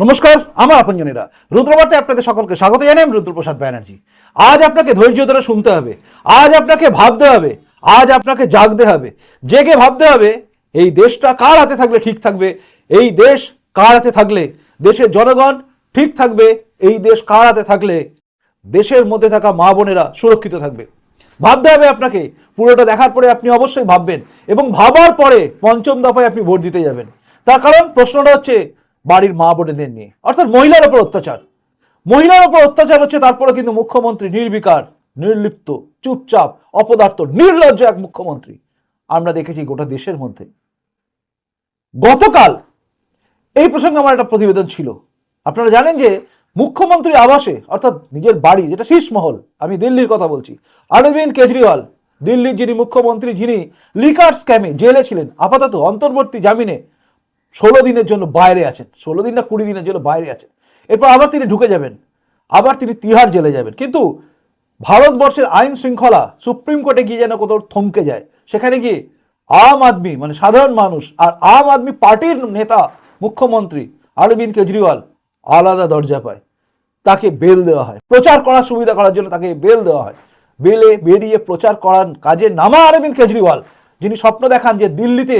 নমস্কার, আমার আপনজনেরা। রুদ্রবার্তে আপনাদের সকলকে স্বাগত জানাই আমি রুদ্রপ্রসাদ ব্যানার্জি। আজ আপনাকে ধৈর্য ধরে শুনতে হবে, আজ আপনাকে ভাবতে হবে, আজ আপনাকে জাগতে হবে। জেগে ভাবতে হবে, এই দেশটা কার হাতে থাকলে ঠিক থাকবে, এই দেশ কার হাতে থাকলে, দেশের জনগণ ঠিক থাকবে, এই দেশ কার হাতে থাকলে, দেশের মধ্যে থাকা মা বোনেরা সুরক্ষিত থাকবে। ভাবতে হবে আপনাকে, পুরোটা দেখার পরে আপনি অবশ্যই ভাববেন এবং ভাবার পরে পঞ্চম দফায় আপনি ভোট দিতে যাবেন। তার কারণ প্রশ্নটা হচ্ছে বাড়ির মা বোনেদের নিয়ে। অর্থাৎ মহিলার ওপর অত্যাচার। মহিলার ওপর অত্যাচার হচ্ছে তারপরে কিন্তু মুখ্যমন্ত্রী নির্বিকার, নির্লিপ্ত, চুপচাপ, অপদার্থ, নির্লজ্জ এক মুখ্যমন্ত্রী। আমরা দেখেছি গোটা দেশের মধ্যে। গতকাল এই প্রসঙ্গে আমার একটা প্রতিবেদন ছিল। আপনারা জানেন যে মুখ্যমন্ত্রী আবাসে, অর্থাৎ নিজের বাড়ি, যেটা শীষমহল, আমি দিল্লির কথা বলছি, অরবিন্দ কেজরিওয়াল, দিল্লির যিনি মুখ্যমন্ত্রী, যিনি লিকার স্ক্যামে জেলে ছিলেন, আপাতত অন্তর্বর্তী জামিনে ষোলো দিনের জন্য বাইরে আছেন, ষোলো দিন না কুড়ি দিনের জন্য বাইরে আছেন। এরপর আবার তিনি ঢুকে যাবেন, আবার তিনি তিহার জেলে যাবেন। কিন্তু ভারতবর্ষের আইন শৃঙ্খলা সুপ্রিম কোর্টে গিয়ে যেন কোথাও থমকে যায়, সেখানে গিয়ে আম আদমি মানে সাধারণ মানুষ আর আম আদমি পার্টির নেতা, মুখ্যমন্ত্রী অরবিন্দ কেজরিওয়াল আলাদা দরজা পায়, তাকে বেল দেওয়া হয়। প্রচার করার সুবিধা করার জন্য তাকে বেল দেওয়া হয়। বেলে, বেরিয়ে প্রচার করার কাজে নামা অরবিন্দ কেজরিওয়াল, যিনি স্বপ্ন দেখান যে দিল্লিতে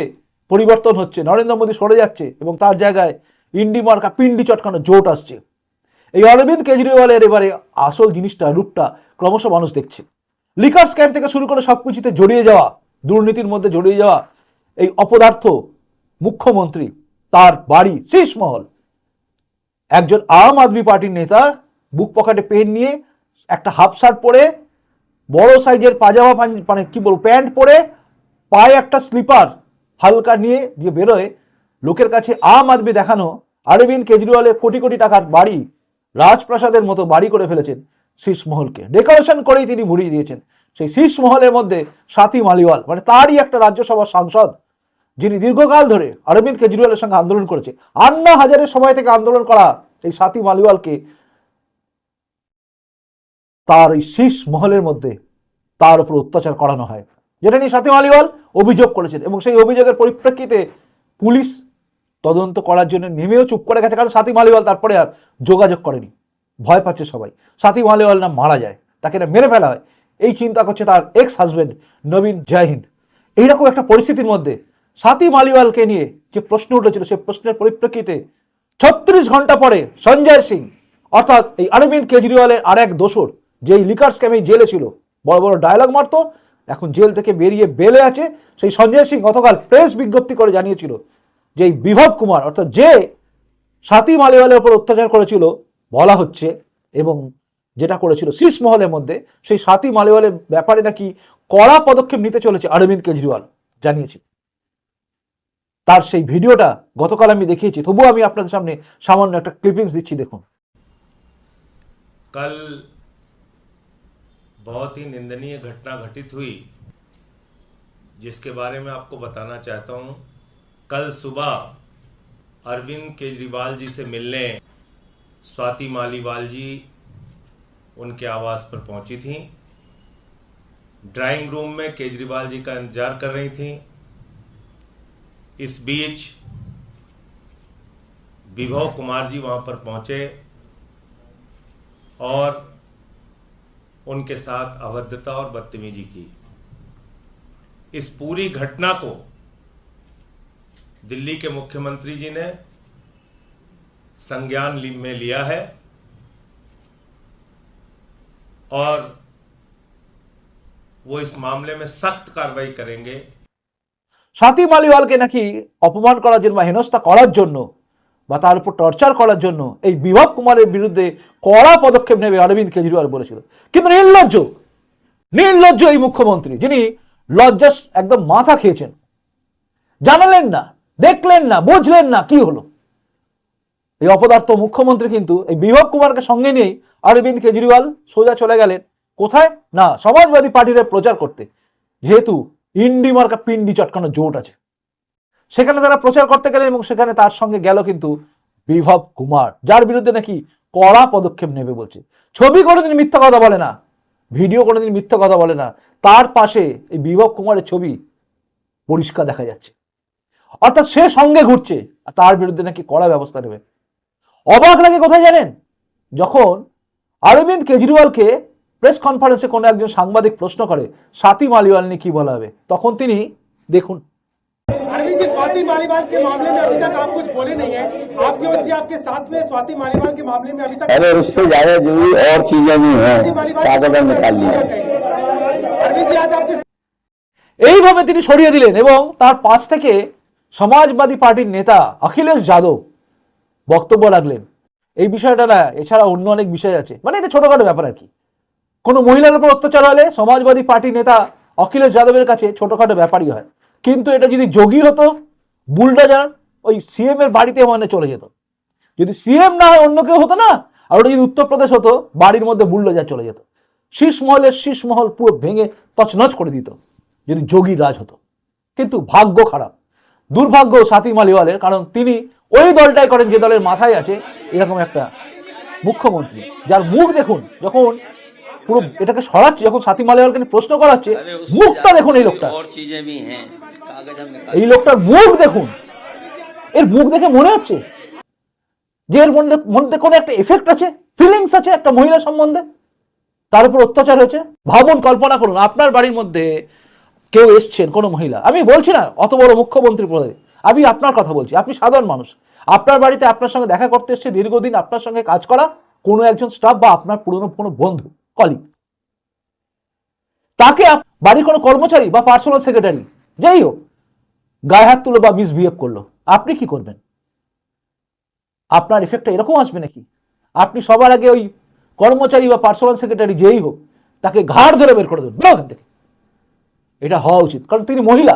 পরিবর্তন হচ্ছে, নরেন্দ্র মোদী সরে যাচ্ছে এবং তার জায়গায় ইন্ডি মার্কা পিন্ডি চটকানো জোট আসছে। এই অরবিন্দ কেজরিওয়ালের এবারে আসল জিনিসটা, রূপটা ক্রমশ মানুষ দেখছে। লিকার স্ক্যাম থেকে শুরু করে সব কিছুতে জড়িয়ে যাওয়া, দুর্নীতির মধ্যে জড়িয়ে যাওয়া এই অপদার্থ মুখ্যমন্ত্রী, তার বাড়ি শীষমহল। একজন আম আদমি পার্টির নেতা, বুক পকেটে পেন নিয়ে একটা হাফ শার্ট পরে, বড় সাইজের পাজামা মানে কি বলব, প্যান্ট পরে, পায়ে একটা স্লিপার হালকা নিয়ে দিয়ে বেরোয়। লোকের কাছে আম আদমি দেখানো অরবিন্দ কেজরিওয়ালের কোটি কোটি টাকার বাড়ি, রাজপ্রাসাদের মতো বাড়ি করে ফেলেছেন শীষমহলকে ডেকোরেশন করেই তিনি ভরিয়ে দিয়েছেন। সেই শীষমহলের মধ্যে সাথী মালিওয়াল মানে তারই একটা রাজ্যসভার সাংসদ, যিনি দীর্ঘকাল ধরে অরবিন্দ কেজরিওয়ালের সঙ্গে আন্দোলন করেছে। আন্না হাজারের সময় থেকে আন্দোলন করা সেই সাথী মালিওয়ালকে তার এই শীষ মহলের মধ্যে তার উপর অত্যাচার করানো হয়। যেটা নিয়ে সাথী মালিওয়াল অভিযোগ করেছেন এবং সেই অভিযোগের পরিপ্রেক্ষিতে পুলিশ তদন্ত করার জন্য নেমেও চুপ করে গেছে, কারণ সাথী মালিওয়াল তারপরে আর যোগাযোগ করেনি। ভয় পাচ্ছে সবাই। সাথী মালিওয়াল না মারা যায়, তাকে না মেরে ফেলা হয়। এই চিন্তা করছে তার এক্স হাজবেন্ড নবীন জয়হিন্দ এইরকম একটা পরিস্থিতির মধ্যে সাথী মালিওয়ালকে নিয়ে যে প্রশ্ন উঠেছিল সেই প্রশ্নের পরিপ্রেক্ষিতে ছত্রিশ ঘণ্টা পরে সঞ্জয় সিং, অর্থাৎ এই অরবিন্দ কেজরিওয়ালের আর এক দোসর, যেই লিকার স্ক্যামে জেলে ছিল, বড় বড় ডায়লগ মারতো এখন জেল থেকে বেরিয়ে বেলে আছে সেই সঞ্জয় সিং গতকাল প্রেস বিজ্ঞপ্তি করে জানিয়েছিল যে এই বিভব কুমার, অর্থাৎ যে সাথী মালিওয়ালের ওপর অত্যাচার করেছিল, বলা হচ্ছে এবং যেটা করেছিল শীষ মহলের মধ্যে, সেই সাথী মালিওয়ালের ব্যাপারে নাকি কড়া পদক্ষেপ নিতে চলেছে অরবিন্দ কেজরিওয়াল জানিয়েছে। তার সেই ভিডিওটা গতকাল আমি দেখিয়েছি, তবুও আমি আপনাদের সামনে সামান্য একটা ক্লিপিংস দিচ্ছি, দেখুন। कल बहुत ही निंदनीय घटना घटित हुई, जिसके बारे में आपको बताना चाहता हूँ। कल सुबह अरविंद केजरीवाल जी से मिलने स्वाति मालीवाल जी उनके आवास पर पहुँची थी। ड्राइंग रूम में केजरीवाल जी का इंतज़ार कर रही थी। इस बीच विभव कुमार जी वहाँ पर पहुँचे और उनके साथ अभद्रता और बदतमीजी की इस पूरी घटना को दिल्ली के मुख्यमंत्री जी ने संज्ञान लि- में लिया है और वो इस मामले में सख्त कार्रवाई करेंगे সাথী মালিওয়ালকে নাকি অপমান করার জন্য বা হেনস্থা করার জন্য বা তার উপর টর্চার করার জন্য এই বিভব কুমারের বিরুদ্ধে কড়া পদক্ষেপ নেবে অরবিন্দ কেজরিওয়াল বলেছিল। কিন্তু নির্লজ্জ নির্লজ্জ এই মুখ্যমন্ত্রী, যিনি লজ্জা একদম মাথা খেয়েছেন। জানালেন না, দেখলেন না, বুঝলেন না কি হলো। এই অপদার্থ মুখ্যমন্ত্রী কিন্তু এই বিভব কুমারকে সঙ্গে নিয়েই অরবিন্দ কেজরিওয়াল সোজা চলে গেলেন। কোথায়? না, সমাজবাদী পার্টির প্রচার করতে। যেহেতু ইন্ডি মার্কা পিন্ডি চটকানো জোট আছে। সেখানে তারা প্রচার করতে গেলেন এবং সেখানে তার সঙ্গে গেল কিন্তু বিভব কুমার, যার বিরুদ্ধে নাকি কড়া পদক্ষেপ নেবে বলছে। ছবি কোনোদিন মিথ্যা কথা বলে না, ভিডিও কোনোদিন মিথ্যা কথা বলে না, তার পাশে এই বিভব কুমারের ছবি পরিষ্কার দেখা যাচ্ছে। অর্থাৎ সে সঙ্গে ঘুরছে, আর তার বিরুদ্ধে নাকি কড়া ব্যবস্থা নেবে। অবাক লাগে কোথায় জানেন? যখন অরবিন্দ কেজরিওয়ালকে প্রেস কনফারেন্সে কোনো একজন সাংবাদিক প্রশ্ন করে সাথী মালিওয়াল নিয়ে কী বলা হবে? তখন তিনি দেখুন स्वाति मालीवाल के मामले में अभी तक आप कुछ बोले नहीं है आपके और जी आपके साथ में स्वाति मालीवाल के मामले में अभी तक अरे उससे ज्यादा जरूरी और चीजें भी हैं स्वाति मालीवाल कागज निकाल लिया अरविंद जी आज आपके এইভাবে তিনি সরিয়ে দিলেন এবং তার পাশ থেকে সমাজবাদী পার্টির নেতা অখিলেশ যাদব বক্তব্য রাখলেন এই বিষয়টা না এছাড়া অন্য অনেক বিষয় আছে মানে এটা ছোটখাটো ব্যাপার আর কি কোনো মহিলার উপর অত্যাচার হলে সমাজবাদী পার্টির নেতা অখিলেশ যাদবের কাছে ছোটখাটো ব্যাপারই হয় কিন্তু এটা যদি যোগী হতো বুলডোজার ওই সিএম এর বাড়িতে মানে চলে যেত। যদি সিএম না হয় অন্য কেউ হতো না, আর ওটা যদি উত্তরপ্রদেশ হতো, বাড়ির মধ্যে বুলডোজার চলে যেত। শীষ মহলের শীষ মহল পুরো ভেঙে তছনছ করে দিত, যদি যোগী রাজ হতো। কিন্তু ভাগ্য খারাপ। দুর্ভাগ্য সাথী মালিওয়ালের, কারণ তিনি ওই দলটাই করেন যে দলের মাথায় আছে, এরকম একটা মুখ্যমন্ত্রী, যার মুখ দেখুন, যখন পুরো এটাকে সরাচ্ছে যখন সাথী মালাওয়ালকে প্রশ্ন করাচ্ছে মুখটা দেখুন এই লোকটা এই লোকটার মুখ দেখুন। এর মুখ দেখে মনে হচ্ছে যে এর মধ্যে কোনো একটা এফেক্ট আছে ফিলিংস আছে একটা মহিলা সম্বন্ধে। তার উপর অত্যাচার হয়েছে। ভাবুন কল্পনা করুন আপনার বাড়ির মধ্যে কেউ এসছেন কোনো মহিলা। আমি বলছি না অত বড় মুখ্যমন্ত্রী পদে। আমি আপনার কথা বলছি আপনি সাধারণ মানুষ। আপনার বাড়িতে আপনার সঙ্গে দেখা করতে এসছে দীর্ঘদিন আপনার সঙ্গে কাজ করা কোনো একজন স্টাফ বা আপনার পুরনো কোনো বন্ধু। কলিগ তাকে বাড়ির কোনো কর্মচারী বা পার্সোনাল সেক্রেটারি যাই হোক, গায়ে হাত তুলো বা মিসবিহেভ করল। আপনি কি করবেন? আপনার এফেক্টটা এরকম আসবে নাকি? আপনি সবার আগে ওই কর্মচারী বা পার্সোনাল সেক্রেটারি যেই হোক, তাকে ঘাড় ধরে বের করে দেবেন। ওখান থেকে। এটা হওয়া উচিত। কারণ তিনি মহিলা।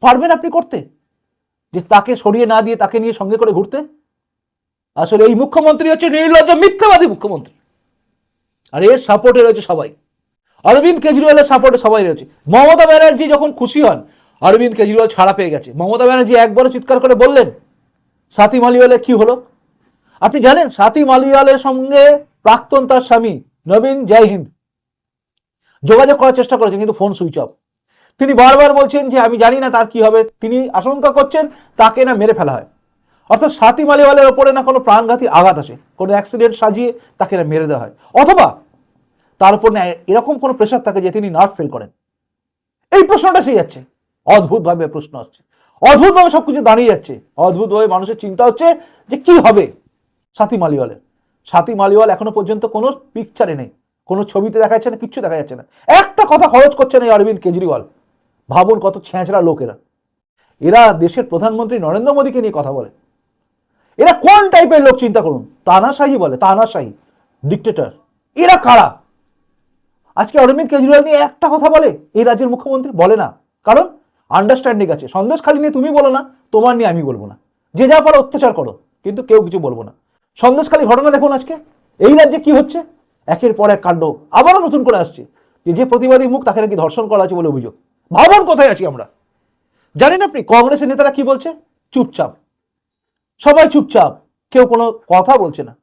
পারবেন আপনি করতে? যে তাকে সরিয়ে না দিয়ে তাকে নিয়ে সঙ্গে করে ঘুরতে? আসলে এই মুখ্যমন্ত্রী হচ্ছে নির্লজ্জ মিথ্যাবাদী মুখ্যমন্ত্রী। আর এর সাপোর্টে রয়েছে সবাই। অরবিন্দ কেজরিওয়ালের সাপোর্টে সবাই রয়েছে। মমতা ব্যানার্জি যখন খুশি হন, অরবিন্দ কেজরিওয়াল ছাড়া পেয়ে গেছে। মমতা ব্যানার্জি একবারও চিৎকার করে বললেন সাথী মালিওয়ালের কি হলো? আপনি জানেন সাথী মালিওয়ালের সঙ্গে প্রাক্তন তার স্বামী নবীন জয় হিন্দ। যোগাযোগ করার চেষ্টা করেছেন, কিন্তু ফোন সুইচ অফ তিনি বারবার বলছেন যে, আমি জানি না তার কি হবে। তিনি আশঙ্কা করছেন, তাকে না মেরে ফেলা হয়। অর্থাৎ সাথী মালিওয়ালের ওপরে না কোনো প্রাণঘাতী আঘাত আসে, কোনো অ্যাক্সিডেন্ট সাজিয়ে তাকে মেরে দেওয়া হয়। অথবা তার উপর না এরকম কোনো প্রেশার থাকে যে তিনি নার্ভ ফেল করেন। এই প্রশ্নটা সেই যাচ্ছে। অদ্ভুতভাবে প্রশ্ন আসছে। অদ্ভুতভাবে সব কিছু দাঁড়িয়ে যাচ্ছে। অদ্ভুতভাবে মানুষের চিন্তা হচ্ছে যে কি হবে সাথী মালিওয়ালের। সাথী মালিওয়াল এখনও পর্যন্ত কোনো পিকচারে নেই। কোনো ছবিতে দেখা যাচ্ছে না, কিচ্ছু দেখা যাচ্ছে না। একটা কথা খরচ করছে না এই অরবিন্দ কেজরিওয়াল। ভাবুন কত ছেঁচড়া লোক এরা। এরা দেশের প্রধানমন্ত্রী নরেন্দ্র মোদীকে নিয়ে কথা বলে। এরা কোন টাইপের লোক চিন্তা করুন? তানাশাহি বলে তানাশাহি ডিক্টেটর এরা কারা? আজকে অরবিন্দ কেজরিওয়াল নিয়ে একটা কথা বলে, এই রাজ্যের মুখ্যমন্ত্রী বলে না। কারণ আন্ডারস্ট্যান্ডিং আছে। সন্দেশ খালি নিয়ে তুমি বলো না, তোমার নিয়ে আমি বলব না। যে যা পারো অত্যাচার করো, কিন্তু কেউ কিছু বলব না। সন্দেশ সন্দেশখালী ঘটনা দেখুন আজকে। এই রাজ্যে কি হচ্ছে? একের পর এক কাণ্ড আবারও নতুন করে আসছে। যে যে প্রতিবাদী মুখ, তাকে নাকি ধর্ষণ করা আছে বলে অভিযোগ। ভাবুন কোথায় আছি আমরা? জানেন আপনি, কংগ্রেসের নেতারা কি বলছে? চুপচাপ। সবাই চুপচাপ, কেউ কোনো কথা বলছে না।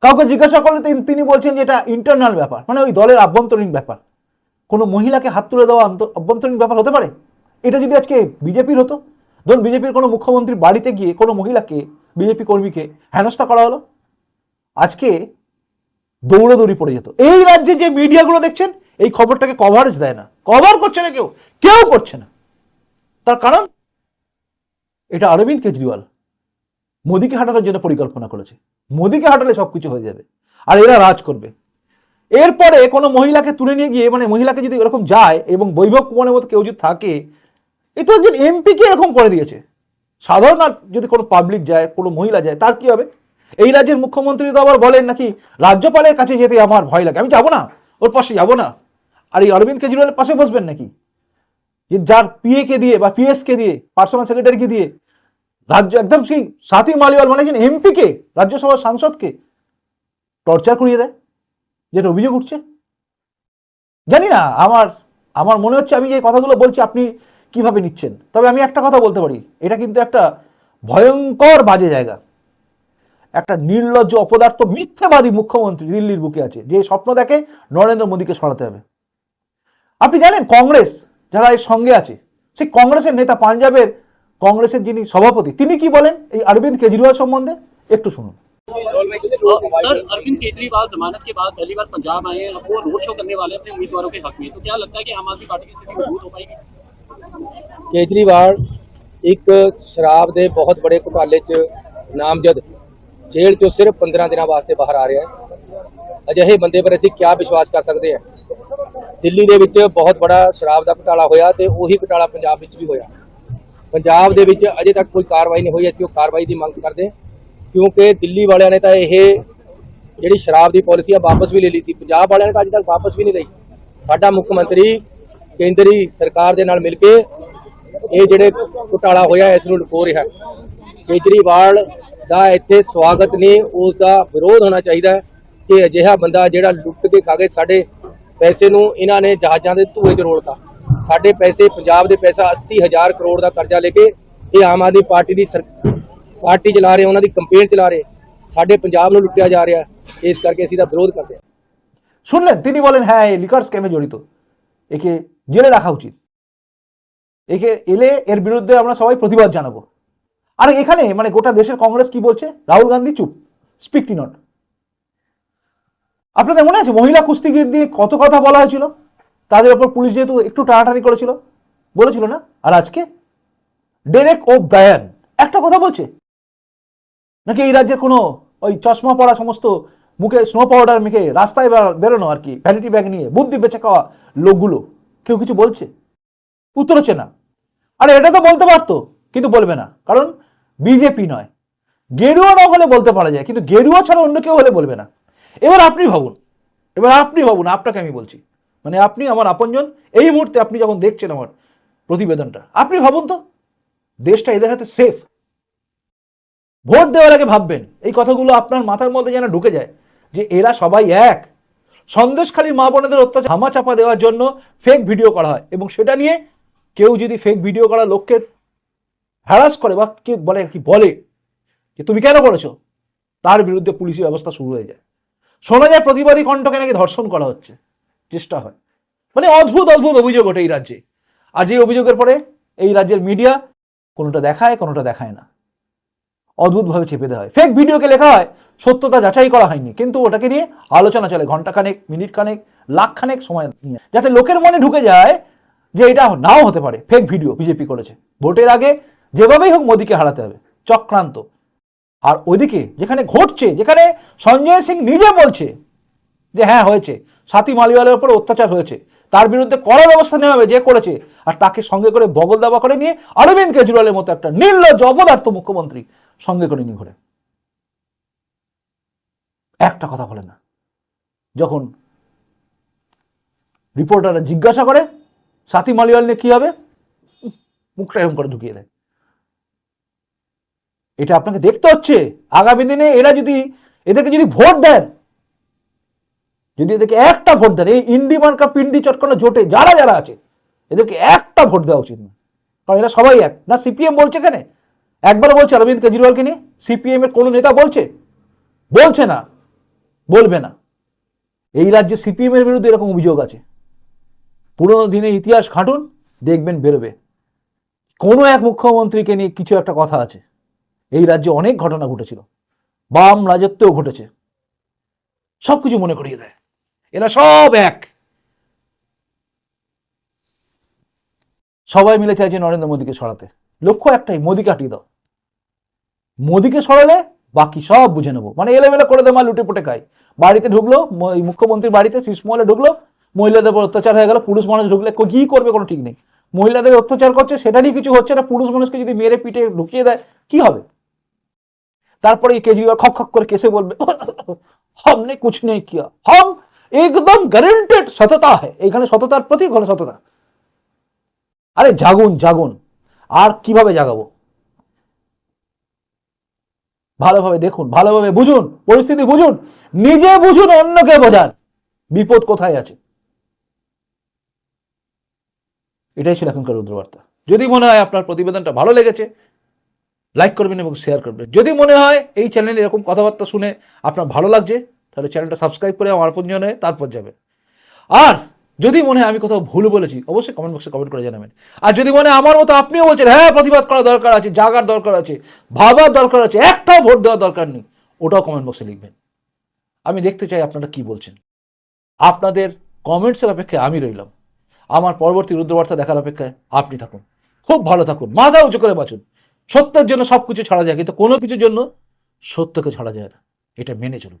কাউকে জিজ্ঞাসা করলে তিনি- বলছেন যে এটা ইন্টারনাল ব্যাপার মানে ওই দলের আভ্যন্তরীণ ব্যাপার। কোনো মহিলাকে হাত তুলে দেওয়া আভ্যন্তরীণ ব্যাপার হতে পারে? এটা যদি আজকে বিজেপির হতো, ধরুন বিজেপির কোনো মুখ্যমন্ত্রী বাড়িতে গিয়ে কোনো মহিলাকে, বিজেপি কর্মীকে হেনস্থা করা হলো, আজকে দৌড়াদৌড়ি পড়ে যেত। এই রাজ্যে যে মিডিয়াগুলো দেখছেন, এই খবরটাকে কভারেজ দেয় না। কভার করছে না কেউ কেউ করছে না। তার কারণ? এটা অরবিন্দ কেজরিওয়াল। মোদীকে হাঁটানোর জন্য পরিকল্পনা করেছে। মোদীকে হাঁটালে সবকিছু হয়ে যাবে। আর এরা রাজ করবে। এরপরে কোনো মহিলাকে তুলে নিয়ে গিয়ে মানে মহিলাকে যদি এরকম যায় এবং বৈভব কুমারের মতো কেউ যদি থাকে, এ তো একজন এমপিকে এরকম করে দিয়েছে। সাধারণ আর যদি কোনো পাবলিক যায়, কোনো মহিলা যায়, তার কি হবে? এই রাজ্যের মুখ্যমন্ত্রী তো আবার বলেন নাকি, রাজ্যপালের কাছে যেতে আমার ভয় লাগে। আমি যাব না। ওর পাশে যাব না। আর এই অরবিন্দ কেজরিওয়ালের পাশে বসবেন নাকি? যে যার পিএ কে দিয়ে বা পিএস কে দিয়ে পার্সোনাল সেক্রেটারিকে দিয়ে রাজ্য একদম সেই সাথী মালিওয়াল মানে একজন এমপিকে, রাজ্যসভার সাংসদকে টর্চার করিয়ে দেয়, যেটা অভিযোগ উঠছে। জানি না, আমার আমার মনে হচ্ছে আমি যে কথাগুলো বলছি আপনি কীভাবে নিচ্ছেন। তবে আমি একটা কথা বলতে পারি, এটা কিন্তু একটা ভয়ঙ্কর বাজে জায়গা। একটা নির্লজ্জ, অপদার্থ, মিথ্যাবাদী মুখ্যমন্ত্রী দিল্লির বুকে আছে, যে স্বপ্ন দেখে নরেন্দ্র মোদীকে সরাতে হবে। আপনি জানেন, কংগ্রেস যারা এর সঙ্গে আছে, সেই কংগ্রেসের নেতা পাঞ্জাবের কংগ্রেসের যিনি সভাপতি তিনি কি বলেন এই অরবিন্দ কেজরিওয়াল সম্বন্ধে একটু শুনুন सर अरविंद केजरीवाल जमानत के बाद पहली बार पंजाब आए हैं अब वो रोड शो करने वाले हैं अपने उम्मीदवारों के हक में तो क्या लगता है कि आम आदमी पार्टी की स्थिति मजबूत हो पाएगी ਕੇਜਰੀਵਾਲ ਇੱਕ ਸ਼ਰਾਬ ਦੇ ਬਹੁਤ ਬੜੇ ਘੁਟਾਲੇ 'ਚ ਨਾਮਜ਼ਦ ਜੇਲ੍ਹ 'ਚੋਂ ਸਿਰਫ 15 ਦਿਨਾਂ ਵਾਸਤੇ ਬਾਹਰ ਆ ਰਿਹਾ ਹੈ ਅਜਿਹੇ ਬੰਦੇ ਪਰ ਅਸੀਂ ਕਿਆ ਵਿਸ਼ਵਾਸ ਕਰ ਸਕਦੇ ਹਾਂ ਦਿੱਲੀ ਦੇ ਵਿੱਚ ਬਹੁਤ ਬੜਾ ਸ਼ਰਾਬ ਦਾ ਘੁਟਾਲਾ ਹੋਇਆ ਤੇ ਉਹੀ ਘੁਟਾਲਾ ਪੰਜਾਬ ਵਿੱਚ ਵੀ ਹੋਇਆ ਪੰਜਾਬ ਦੇ ਵਿੱਚ ਅਜੇ ਤੱਕ ਕੋਈ ਕਾਰਵਾਈ ਨਹੀਂ ਹੋਈ, ਅਸੀਂ ਉਹ ਕਾਰਵਾਈ ਦੀ ਮੰਗ ਕਰਦੇ ਕਿਉਂਕਿ ਦਿੱਲੀ ਵਾਲਿਆਂ ਨੇ ਤਾਂ ਇਹ ਜਿਹੜੀ ਸ਼ਰਾਬ ਦੀ ਪਾਲਿਸੀ ਆ, ਵਾਪਸ ਵੀ ਲੈ ਲਈ ਸੀ। ਪੰਜਾਬ ਵਾਲਿਆਂ ਨੇ ਤਾਂ ਅਜੇ ਤੱਕ ਵਾਪਸ ਵੀ ਨਹੀਂ ਲਈ। ਸਾਡਾ ਮੁੱਖ ਮੰਤਰੀ, ਕੇਂਦਰੀ ਸਰਕਾਰ ਦੇ ਨਾਲ ਮਿਲ ਕੇ ਇਹ ਜਿਹੜੇ ਘੁਟਾਲਾ ਹੋਇਆ, ਇਸ ਨੂੰ ਲੁਕੋ ਰਿਹਾ। ਕੇਜਰੀਵਾਲ ਦਾ ਇੱਥੇ ਸਵਾਗਤ ਨਹੀਂ ਉਸ ਦਾ ਵਿਰੋਧ ਹੋਣਾ ਚਾਹੀਦਾ ਕਿ ਅਜਿਹਾ ਬੰਦਾ ਜਿਹੜਾ ਲੁੱਟ ਕੇ ਖਾ ਕੇ ਸਾਡੇ ਪੈਸੇ ਨੂੰ ਇਹਨਾਂ ਨੇ ਜਹਾਜ਼ਾਂ ਦੇ ਧੂਏ 'ਚ ਰੋਲਤਾ। ਸਾਡੇ ਪੈਸੇ ਪੰਜਾਬ ਦੇ ਪੈਸਾ 80000 ਕਰੋੜ ਦਾ ਕਰਜ਼ਾ ਲੈ ਕੇ ਇਹ ਆਮ ਆਦਮੀ ਪਾਰਟੀ ਦੀ ਸਰ- ਪਾਰਟੀ ਚਲਾ ਰਹੇ ਉਹਨਾਂ ਦੀ ਕੰਪੇਨ ਚਲਾ ਰਹੇ ਸਾਡੇ ਪੰਜਾਬ ਨੂੰ লুটিয়া ਜਾ ਰਿਹਾ ਇਸ ਕਰਕੇ ਅਸੀਂ ਦਾ ਵਿਰੋਧ ਕਰਦੇ ਹਾਂ শুনলেন তিনি বলেন হ্যাঁ এই লিকার স্ক্যামে জড়িত একে জেলে রাখা উচিত একে এলে এর বিরুদ্ধে আমরা সবাই প্রতিবাদ জানাবো আর এখানে মানে গোটা দেশের কংগ্রেস কি বলছে রাহুল গান্ধী চুপ স্পিক টি নট আপনাদের মনে আছে মহিলা কুস্তিগির দিয়ে কত কথা বলা হয়েছিল তাদের ওপর পুলিশ যেহেতু একটু টানাটানি করেছিল, বলেছিল না? আর আজকে ডেরেক ও ব্রায়ান, একটা কথা বলছে। নাকি এই রাজ্যের কোনো ওই চশমা পরা সমস্ত মুখে স্নো পাউডার মেখে রাস্তায় বেরোনো আর কি ভ্যানিটি ব্যাগ নিয়ে, বুদ্ধি বেঁচে খাওয়া লোকগুলো? কেউ কিছু বলছে? উত্তর হচ্ছে না। আরে এটা তো বলতে পারতো, কিন্তু বলবে না। কারণ বিজেপি নয়। গেরুয়া না হলে বলতে পারা যায়, কিন্তু গেরুয়া ছাড়া অন্য কেউ হলে বলবে না। এবার আপনি ভাবুন, এবার আপনি ভাবুন, আপনাকে আমি বলছি। মানে আপনি আমার আপনজন, এই মুহূর্তে আপনি যখন দেখছেন আমার প্রতিবেদনটা, আপনি ভাবুন তো, দেশটা এদের হাতে সেফ ভোট দেওয়ার আগে ভাববেন, এই কথাগুলো আপনার মাথার মধ্যে যেন ঢুকে যায়, যে এরা সবাই এক। সন্দেশখালীর মা বোনেদের অত্যাচার হামা চাপা দেওয়ার জন্য ফেক ভিডিও করা হয় এবং সেটা নিয়ে কেউ যদি ফেক ভিডিও করা লোককে হ্যারাস করে বা কে বলে, কি বলে, যে তুমি কেন করেছ, তার বিরুদ্ধে পুলিশি ব্যবস্থা শুরু হয়ে যায়। শোনা যায় প্রতিবাদী কণ্ঠকে নাকি ধর্ষণ করা হচ্ছে। চেষ্টা হয়। মানে অদ্ভুত অদ্ভুত অভিযোগ ওঠে এই রাজ্যে। আজ এই অভিযোগের পরে এই রাজ্যের মিডিয়া কোনোটা দেখায় কোনোটা দেখায় না। অদ্ভুতভাবে চেপে দেওয়া হয়। ফেক ভিডিওকে লেখা হয়, সত্যতা যাচাই করা হয়নি। কিন্তু ওটাকে নিয়ে আলোচনা চলে ঘন্টাখানেক মিনিট খানেক লাখ খানেক সময় নিয়ে। যাতে লোকের মনে ঢুকে যায় যে এটা নাও হতে পারে। ফেক ভিডিও বিজেপি করেছে। ভোটের আগে যেভাবেই হোক মোদীকে হারাতে হবে। চক্রান্ত। আর ওইদিকে যেখানে ঘটছে, যেখানে সঞ্জয় সিং নিজে বলছে যে হ্যাঁ হয়েছে। সাথী মালিওয়ালের উপর অত্যাচার হয়েছে। তার বিরুদ্ধে কড়া ব্যবস্থা নেওয়া হবে, যে করেছে। আর তাকে সঙ্গে করে বগল দাবা করে নিয়ে অরবিন্দ কেজরিওয়ালের মতো একটা নির্লজ্জ, অপদার্থ মুখ্যমন্ত্রী সঙ্গে করে নিয়ে ঘুরে। একটা কথা বলে না। যখন রিপোর্টাররা জিজ্ঞাসা করে, সাথী মালিওয়াল নিয়ে কি হবে? মুখটা এরকম করে ঢুকিয়ে দেয়। এটা আপনাকে দেখতে হচ্ছে। আগামী দিনে এরা যদি, এদেরকে যদি ভোট দেন যদি এদেরকে একটা ভোট দেন, এই ইন্ডি মার্কা পিন্ডি চটকানো জোটে যারা যারা আছে, এদেরকে একটা ভোট দেওয়া উচিত না। কারণ এরা সবাই এক। না, সিপিএম বলছে কেন? একবার বলছে অরবিন্দ কেজরিওয়ালকে নিয়ে, সিপিএম এর কোনো নেতা বলছে? বলছে না। বলবে না। এই রাজ্যে সিপিএম এর বিরুদ্ধে এরকম অভিযোগ আছে। পুরোনো দিনের ইতিহাস ঘাঁটুন, দেখবেন বেরোবে। কোনো এক মুখ্যমন্ত্রীকে নিয়ে কিছু একটা কথা আছে। এই রাজ্যে অনেক ঘটনা ঘটেছিল। বাম রাজত্বেও ঘটেছে। সবকিছু মনে করিয়ে দেয়। এরা সব এক সবাই মিলে চাইছে নরেন্দ্র মোদীকে সরাতে লক্ষ্য একটাই মোদীকে হাঁটিয়ে দাও মোদীকে সরালে বাকি সব বুঝে নেবো মানে এলেমেলে করে দেয় মা লুটে পুটে খায় বাড়িতে ঢুকলো ম- এই মুখ্যমন্ত্রীর বাড়িতে শীষমহলে ঢুকলো মহিলাদের উপর অত্যাচার হয়ে গেল পুরুষ মানুষ ঢুকলে কো- কি করবে কোনো ঠিক নেই মহিলাদের অত্যাচার করছে সেটা নিয়ে কিছু হচ্ছে না পুরুষ মানুষকে যদি মেরে পিটে ঢুকিয়ে দেয় কি হবে তারপরে এই কেজরিওয়াল খক খক করে কেসে বলবে हमने कुछ नहीं किया हम একদম গ্যারেন্টেড সততা হয়। এখানে সততার প্রতি ঘন সততা। আরে জাগুন জাগুন। আর কীভাবে জাগাবো? ভালোভাবে দেখুন, ভালোভাবে বুঝুন, পরিস্থিতি বুঝুন, নিজে বুঝুন, অন্যকে বোঝান। বিপদ কোথায় আছে? এটাই ছিল এখনকার রুদ্রবার্তা। যদি মনে হয় আপনার প্রতিবেদনটা ভালো লেগেছে লাইক করবেন এবং শেয়ার করবেন। যদি মনে হয় এই চ্যানেলে এরকম কথাবার্তা শুনে আপনার ভালো লাগছে তাহলে চ্যানেলটা সাবস্ক্রাইব করে আমার হয়ে তারপর যাবে। আর যদি মনে হয় আমি কোথাও ভুল বলেছি, অবশ্যই কমেন্ট বক্সে কমেন্ট করে জানাবেন। আর যদি মনে আমার মতো আপনিও বলছেন হ্যাঁ প্রতিবাদ করা দরকার আছে, জাগার দরকার আছে, ভাবার দরকার আছে, একটাও ভোট দেওয়ার দরকার নেই, ওটাও কমেন্ট বক্সে লিখবেন। আমি দেখতে চাই আপনারা কি বলছেন। আপনাদের কমেন্টসের অপেক্ষায় আমি রইলাম। আমার পরবর্তী রুদ্রবার্তা দেখার অপেক্ষায় আপনি থাকুন। খুব ভালো থাকুন, মাথা উঁচু করে বাঁচুন। সত্যের জন্য সব কিছু ছাড়া যায়, কিন্তু কোনো কিছুর জন্য সত্যকে ছাড়া যায় না। এটা মেনে চলুন।